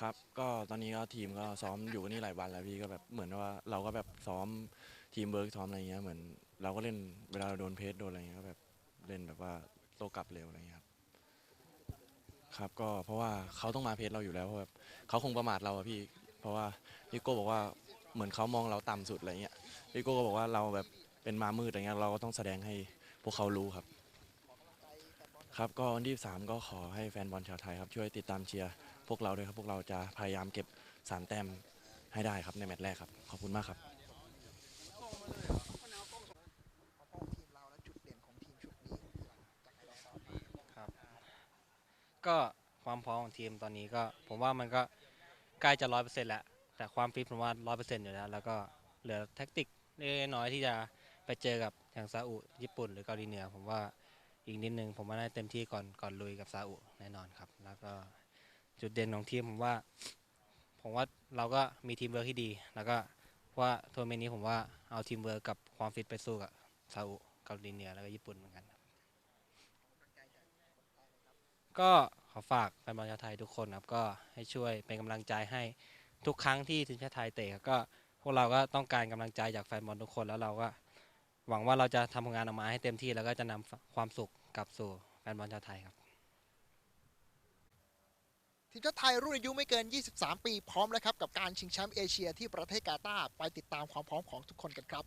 ครับ ก็ตอนนี้ก็ทีมก็ซ้อมอยู่นี่หลายวันแล้วพี่ก็แบบเหมือนว่าเราก็แบบซ้อมทีมเวิร์กซ้อมอะไรเงี้ยเหมือน เราก็เล่นเวลาเราโดนเพจโดนอะไรเงี้ยก็แบบเล่นแบบว่าโตกลับเร็วอะไรเงี้ยครับครับก็เพราะว่าเขาต้องมาเพจเราอยู่แล้วเพราะแบบเขาคงประมาทเราอะพี่ เพราะว่าพี่โก้บอกว่าเหมือนเขามองเราต่ำสุดอะไรเงี้ยพี่โก้ก็บอกว่าเราแบบเป็นมามืดอะไรเงี้ยเราก็ต้องแสดงให้พวกเขารู้ครับ ครับก็วันที่สามก็ขอให้แฟนบอลชาวไทยครับช่วยติดตามเชียร์ พวกเราด้วยครับ พวกเราจะพยายามเก็บสามแต้มให้ได้ครับในแมตช์แรกครับ ขอบคุณมากครับ ก็ความพร้อมของทีมตอนนี้ก็ผมว่ามันก็ใกล้จะร้อยเปอร์เซ็นต์แล้ว แต่ความฟิตผมว่าร้อยเปอร์เซ็นต์อยู่แล้ว แล้วก็เหลือแท็กติกเล็กน้อยที่จะไปเจอกับอย่างซาอุญี่ปุ่นหรือเกาหลีเหนือผมว่าอีกนิดนึงผมว่าน่าจะเต็มที่ก่อนก่อนลุยกับซาอุแน่นอนครับ แล้วก็ จุดเด่นของทีมผมว่า ผมว่าเราก็มีทีมเวิร์คที่ดี แล้วก็เพราะว่าทัวร์เมนต์นี้ผมว่าเอาทีมเวิร์คกับความฟิตไปสู้กับซาอุเกาหลีเหนือแล้วก็ญี่ปุ่นเหมือนกันก็ขอฝากแฟนบอลชาวไทยทุกคนครับก็ให้ช่วยเป็นกำลังใจให้ทุกครั้งที่ทีมชาติไทยเตะก็พวกเราก็ต้องการกำลังใจจากแฟนบอลทุกคนแล้วเราก็หวังว่าเราจะทำผลงานออกมาให้เต็มที่แล้วก็จะนำความสุขกลับสู่แฟนบอลชาวไทยครับ ทีมชาติไทยรุ่นอายุไม่เกิน 23 ปีพร้อมแล้วครับกับการชิงแชมป์เอเชียที่ประเทศกาตาร์ไปติดตามความพร้อมของทุกคนกันครับ